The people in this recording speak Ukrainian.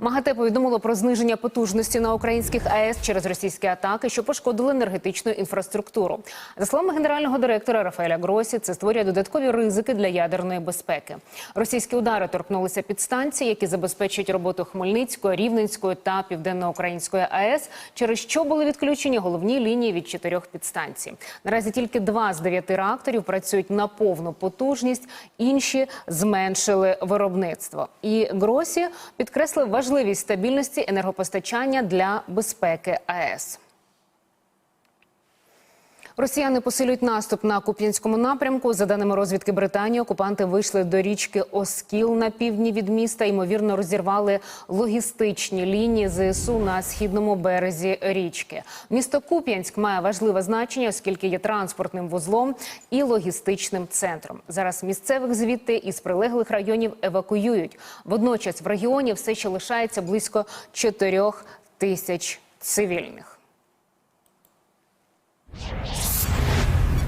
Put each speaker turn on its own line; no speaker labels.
МАГАТЕ повідомило про зниження потужності на українських АЕС через російські атаки, що пошкодили енергетичну інфраструктуру. За словами генерального директора Рафаеля Гросі, це створює додаткові ризики для ядерної безпеки. Російські удари торкнулися підстанцій, які забезпечують роботу Хмельницької, Рівненської та Південноукраїнської АЕС, через що були відключені головні лінії від чотирьох підстанцій. Наразі тільки два з дев'яти реакторів працюють на повну потужність, інші зменшили виробництво. І Гросі підкреслив важливість стабільності енергопостачання для безпеки АЕС. Росіяни посилюють наступ на Куп'янському напрямку. За даними розвідки Британії, окупанти вийшли до річки Оскіл на півдні від міста. Ймовірно, розірвали логістичні лінії ЗСУ на східному березі річки. Місто Куп'янськ має важливе значення, оскільки є транспортним вузлом і логістичним центром. Зараз місцевих звідти із прилеглих районів евакуюють. Водночас в регіоні все ще лишається близько 4 тисяч цивільних.